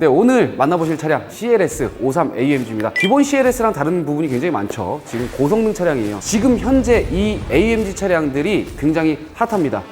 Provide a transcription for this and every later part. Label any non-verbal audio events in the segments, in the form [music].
네, 오늘 만나보실 차량 CLS 53AMG입니다. 기본 CLS랑 다른 부분이 굉장히 많죠. 지금 고성능 차량이에요. 지금 현재 이 AMG 차량들이 굉장히 핫합니다.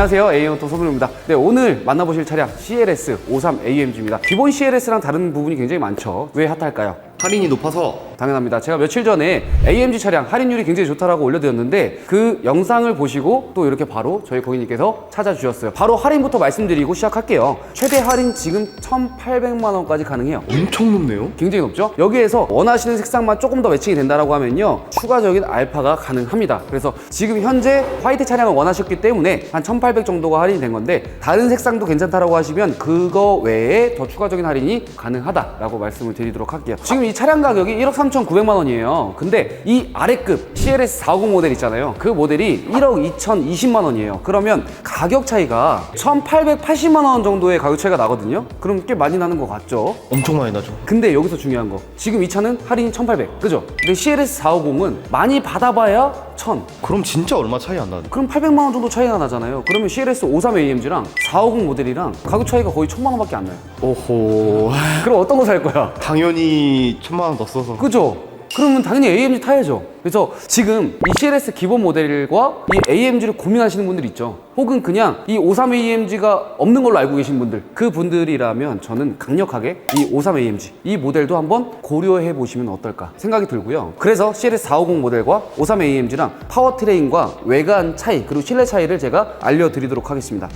안녕하세요. A오토 소문입니다. 네, 오늘 만나보실 차량 CLS 53AMG입니다. 기본 CLS랑 다른 부분이 굉장히 많죠. 왜 핫할까요? 할인이 높아서 당연합니다. 제가 며칠 전에 AMG 차량 할인율이 굉장히 좋다라고 올려드렸는데 그 영상을 보시고 또 이렇게 바로 저희 고객님께서 찾아주셨어요. 바로 할인부터 말씀드리고 시작할게요. 최대 할인 지금 1,800만 원까지 가능해요. 엄청 높네요. 굉장히 높죠? 여기에서 원하시는 색상만 조금 더 매칭이 된다라고 하면요 추가적인 알파가 가능합니다 그래서 지금 현재 화이트 차량을 원하셨기 때문에 한 1800 정도가 할인이 된 건데 다른 색상도 괜찮다라고 하시면 그거 외에 더 추가적인 할인이 가능하다라고 말씀을 드리도록 할게요 지금 이 차량 가격이 1억 3,900만 원이에요 근데 이 아래급 CLS 450 모델 있잖아요 그 모델이 1억 2,020만 원이에요 그러면 가격 차이가 1,880만 원 정도의 가격 차이가 나거든요 그럼 꽤 많이 나는 것 같죠? 엄청 많이 나죠. 근데 여기서 중요한 거 지금 이 차는 할인이 1800 그죠? 근데 CLS 450은 많이 받아봐야 1000 그럼 진짜 얼마 차이 안 나네. 그럼 800만 원 정도 차이가 나잖아요 그러면 CLS 53AMG랑 450 모델이랑 가격 차이가 거의 1000만 원밖에 안 나요 오호. 그럼 어떤 거 살 거야? 당연히 천만 원 더 써서. 그죠? 그러면 당연히 AMG 타야죠. 그래서 지금 이 CLS 기본 모델과 이 AMG를 고민하시는 분들 있죠. 혹은 그냥 이 53AMG가 없는 걸로 알고 계신 분들 그 분들이라면 저는 강력하게 이 53AMG 이 모델도 한번 고려해 보시면 어떨까 생각이 들고요. 그래서 CLS 450 모델과 53AMG랑 파워트레인과 외관 차이 그리고 실내 차이를 제가 알려드리도록 하겠습니다.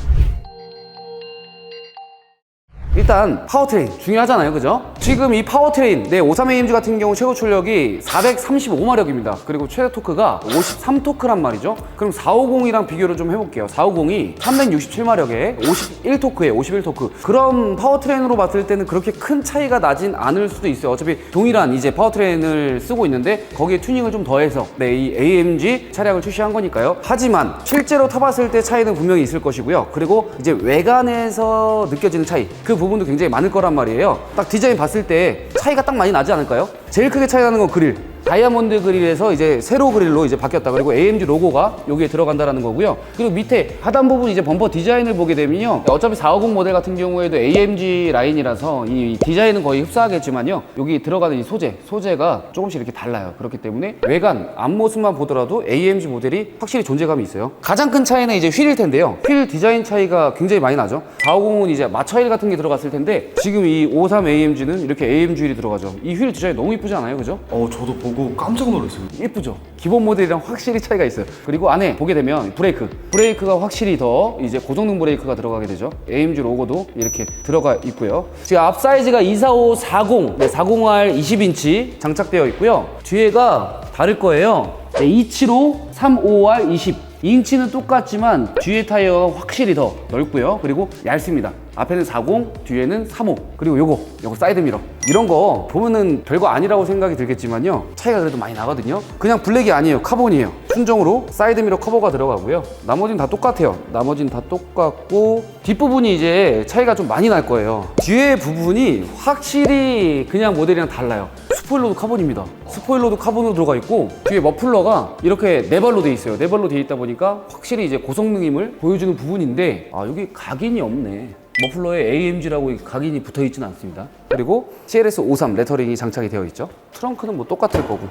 일단 파워트레인 중요하잖아요. 그죠? 지금 이 파워트레인 네 53AMG 같은 경우 최고 출력이 435마력입니다. 그리고 최대 토크가 53토크란 말이죠. 그럼 450이랑 비교를 좀 해볼게요. 450이 367마력에 51토크에 51토크. 그럼 파워트레인으로 봤을 때는 그렇게 큰 차이가 나진 않을 수도 있어요. 어차피 동일한 이제 파워트레인을 쓰고 있는데 거기에 튜닝을 좀 더해서 네 이 AMG 차량을 출시한 거니까요. 하지만 실제로 타봤을 때 차이는 분명히 있을 것이고요. 그리고 이제 외관에서 느껴지는 차이 그 부분도 굉장히 많을 거란 말이에요. 딱 디자인 봤을 때 차이가 딱 많이 나지 않을까요? 제일 크게 차이 나는 건 그릴 다이아몬드 그릴에서 이제 세로 그릴로 이제 바뀌었다. 그리고 AMG 로고가 여기에 들어간다라는 거고요. 그리고 밑에 하단 부분 이제 범퍼 디자인을 보게 되면요. 어차피 450 모델 같은 경우에도 AMG 라인이라서 이 디자인은 거의 흡사하겠지만요. 여기 들어가는 이 소재 소재가 조금씩 이렇게 달라요. 그렇기 때문에 외관 앞모습만 보더라도 AMG 모델이 확실히 존재감이 있어요. 가장 큰 차이는 이제 휠일 텐데요. 휠 디자인 차이가 굉장히 많이 나죠. 450은 이제 마차일 같은 게 들어갔을 텐데 지금 이 53 AMG는 이렇게 AMG 휠이 들어가죠. 이 휠 디자인 너무 이쁘지 않아요? 그죠? 어, 저도 보고 깜짝 놀랐어요. 예쁘죠? 기본 모델이랑 확실히 차이가 있어요. 그리고 안에 보게 되면 브레이크. 브레이크가 확실히 더 이제 고성능 브레이크가 들어가게 되죠. AMG 로고도 이렇게 들어가 있고요. 지금 앞 사이즈가 24540, 네, 40R 20인치 장착되어 있고요. 뒤에가 다를 거예요. 네, 275 35R 20. 인치는 똑같지만 뒤에 타이어가 확실히 더 넓고요. 그리고 얇습니다. 앞에는 40, 뒤에는 35. 그리고 요거, 요거 사이드 미러. 이런 거 보면은 별거 아니라고 생각이 들겠지만요. 차이가 그래도 많이 나거든요. 그냥 블랙이 아니에요. 카본이에요. 순정으로 사이드 미러 커버가 들어가고요. 나머지는 다 똑같아요. 나머지는 다 똑같고 뒷부분이 이제 차이가 좀 많이 날 거예요. 뒤에 부분이 확실히 그냥 모델이랑 달라요. 스포일러도 카본입니다. 스포일러도 카본으로 들어가 있고 뒤에 머플러가 이렇게 네 발로 돼 있어요. 네 발로 돼 있다 보니까 확실히 이제 고성능임을 보여주는 부분인데 아 여기 각인이 없네. 머플러에 AMG라고 각인이 붙어 있지는 않습니다. 그리고 CLS 53 레터링이 장착이 되어 있죠. 트렁크는 뭐 똑같을 거고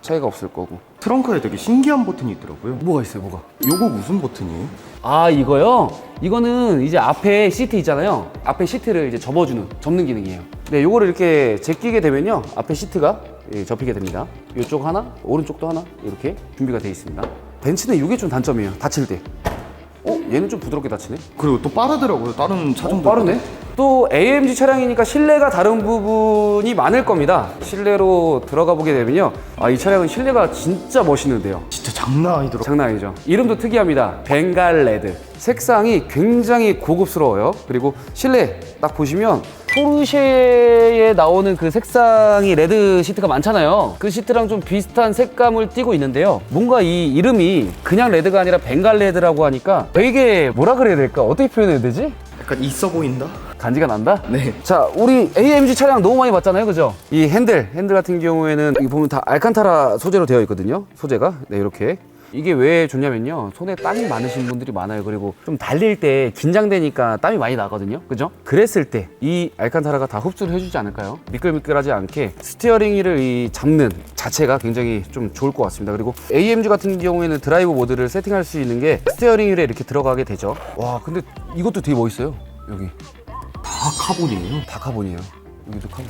차이가 없을 거고. 트렁크에 되게 신기한 버튼이 있더라고요. 뭐가 있어요, 뭐가? 요거 무슨 버튼이에요? 아 이거요? 이거는 이제 앞에 시트 있잖아요 앞에 시트를 이제 접어주는 접는 기능이에요 네 요거를 이렇게 제끼게 되면요 앞에 시트가 예, 접히게 됩니다 이쪽 하나 오른쪽도 하나 이렇게 준비가 되어 있습니다 벤츠는 이게 좀 단점이에요 닫힐 때 어? 얘는 좀 부드럽게 닫히네 그리고 또 빠르더라고요. 다른 차종도. 어, 빠르네 또 AMG 차량이니까 실내가 다른 부분이 많을 겁니다 실내로 들어가 보게 되면요 아 이 차량은 실내가 진짜 멋있는데요 진짜 장난 아니더라고요. 장난 아니죠. 이름도 특이합니다. 벵갈 레드. 색상이 굉장히 고급스러워요. 그리고 실내 딱 보시면 포르쉐에 나오는 그 색상이 레드 시트가 많잖아요. 그 시트랑 좀 비슷한 색감을 띠고 있는데요. 뭔가 이 이름이 그냥 레드가 아니라 벵갈 레드라고 하니까 되게 뭐라 그래야 될까? 어떻게 표현해야 되지? 약간 있어 보인다? 간지가 난다? 네. 자, 우리 AMG 차량 너무 많이 봤잖아요, 그죠? 이 핸들, 핸들 같은 경우에는 여기 보면 다 알칸타라 소재로 되어 있거든요. 소재가 네 이렇게. 이게 왜 좋냐면요. 손에 땀이 많으신 분들이 많아요. 그리고 좀 달릴 때 긴장되니까 땀이 많이 나거든요. 그죠? 그랬을 때 이 알칸타라가 다 흡수를 해주지 않을까요? 미끌미끌하지 않게 스티어링 휠을 이 잡는 자체가 굉장히 좀 좋을 것 같습니다. 그리고 AMG 같은 경우에는 드라이브 모드를 세팅할 수 있는 게 스티어링 휠에 이렇게 들어가게 되죠. 와, 근데 이것도 되게 멋있어요. 여기. 다 카본이에요. 다 카본이에요. 여기도 카본.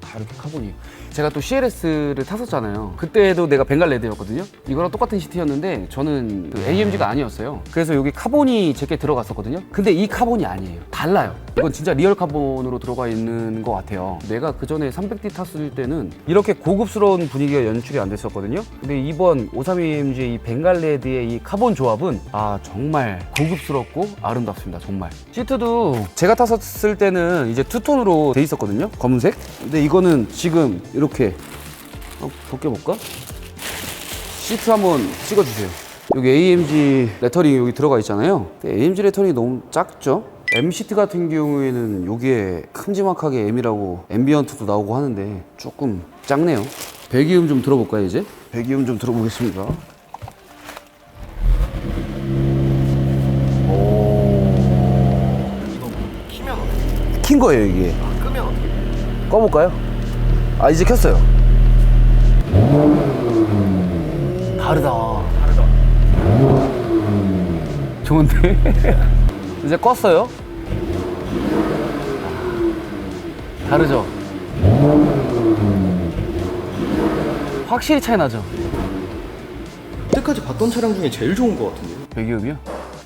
다 이렇게 카본이에요. 제가 또 CLS를 탔었잖아요. 그때도 내가 벵갈 레드였거든요. 이거랑 똑같은 시트였는데 저는 그 AMG가 아니었어요. 그래서 여기 카본이 제게 들어갔었거든요. 근데 이 카본이 아니에요. 달라요. 이건 진짜 리얼 카본으로 들어가 있는 것 같아요. 내가 그 전에 300D 탔을 때는 이렇게 고급스러운 분위기가 연출이 안 됐었거든요. 근데 이번 532AMG의 이 벵갈 레드의 이 카본 조합은 아 정말 고급스럽고 아름답습니다. 정말. 시트도 제가 탔었을 때는 이제 투톤으로 돼 있었거든요. 검은색. 근데 이거는 지금 이렇게 한번 벗겨볼까? 시트 한번 찍어주세요. 여기 AMG 레터링이 여기 들어가 있잖아요. 근데 AMG 레터링이 너무 작죠? M 시트 같은 경우에는 여기에 큼지막하게 M이라고 앰비언트도 나오고 하는데 조금 작네요. 배기음 좀 들어볼까요 이제? 배기음 좀 들어보겠습니다. 키면 킨 거예요 이게. 끄면 어떻게? 꺼볼까요? 아 이제 켰어요. 다르다. 다르다. 좋은데? [laughs] 이제 껐어요. 다르죠? 확실히 차이 나죠? 그때까지 봤던 차량 중에 제일 좋은 것 같은데요. 배기음이요?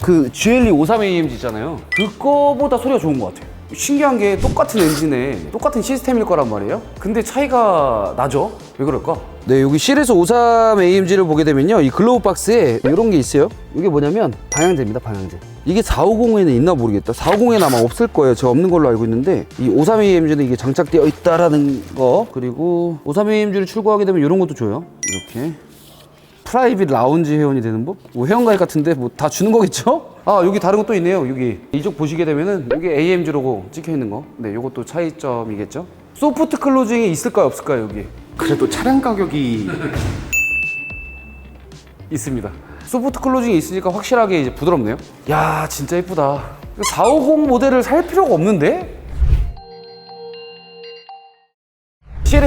그 GLE 53AMG 있잖아요. 그거보다 소리가 좋은 것 같아요. 신기한 게 똑같은 엔진에 똑같은 시스템일 거란 말이에요. 근데 차이가 나죠? 왜 그럴까? 네, 여기 CLS 53AMG를 보게 되면요. 이 글로브 박스에 이런 게 있어요. 이게 뭐냐면 방향제입니다, 방향제. 이게 450에는 있나 모르겠다. 450에는 아마 없을 거예요. 제가 없는 걸로 알고 있는데 이 53AMG는 이게 장착되어 있다라는 거 그리고 53AMG를 출고하게 되면 이런 것도 줘요. 이렇게 프라이빗 라운지 회원이 되는 법? 뭐 회원가입 같은데 뭐 다 주는 거겠죠? 아 여기 다른 것도 있네요 여기 이쪽 보시게 되면은 여기 AMG 로고 찍혀 있는 거 네, 요것도 차이점이겠죠? 소프트 클로징이 있을까요 없을까요 여기? 그래도 차량 가격이 있습니다 소프트 클로징이 있으니까 확실하게 이제 부드럽네요 야 진짜 예쁘다 450 모델을 살 필요가 없는데?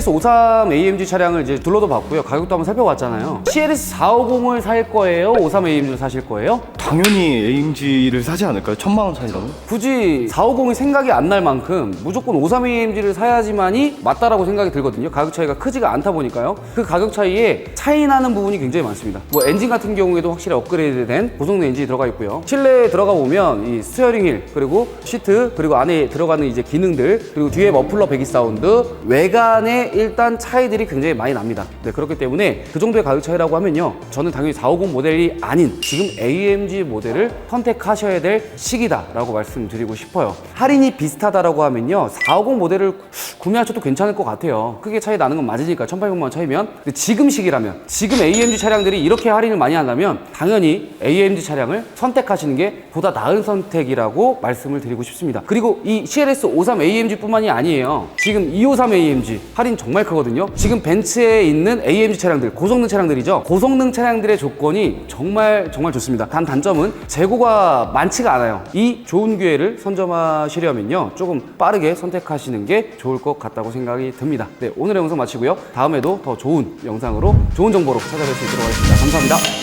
CLS 53 AMG 차량을 이제 둘러도 봤고요. 가격도 한번 살펴봤잖아요. CLS 450을 살 거예요? 53 AMG를 사실 거예요? 당연히 AMG를 사지 않을까요? 천만 원 차이라면? 굳이 450이 생각이 안 날 만큼 무조건 53 AMG를 사야지만이 맞다라고 생각이 들거든요. 가격 차이가 크지가 않다 보니까요. 그 가격 차이에 차이 나는 부분이 굉장히 많습니다. 뭐 엔진 같은 경우에도 확실히 업그레이드된 고성능 엔진이 들어가 있고요. 실내에 들어가 보면 이 스티어링 휠 그리고 시트 그리고 안에 들어가는 이제 기능들 그리고 뒤에 머플러 배기 사운드 외관에 일단 차이들이 굉장히 많이 납니다. 네, 그렇기 때문에 그 정도의 가격 차이라고 하면요. 저는 당연히 450 모델이 아닌 지금 AMG 모델을 선택하셔야 될 시기다라고 말씀드리고 싶어요. 할인이 비슷하다라고 하면요. 450 모델을 구매하셔도 괜찮을 것 같아요. 크게 차이 나는 건 맞으니까 1,800만 원 차이면. 근데 지금 시기라면 지금 AMG 차량들이 이렇게 할인을 많이 한다면 당연히 AMG 차량을 선택하시는 게 보다 나은 선택이라고 말씀을 드리고 싶습니다. 그리고 이 CLS 53 AMG뿐만이 아니에요. 지금 253 AMG 할인 정말 크거든요. 지금 벤츠에 있는 AMG 차량들 고성능 차량들이죠. 고성능 차량들의 조건이 정말 정말 좋습니다. 단 단점은 재고가 많지가 않아요. 이 좋은 기회를 선점하시려면요. 조금 빠르게 선택하시는 게 좋을 것 같다고 생각이 듭니다. 네, 오늘의 영상 마치고요. 다음에도 더 좋은 영상으로 좋은 정보로 찾아뵐 수 있도록 하겠습니다. 감사합니다.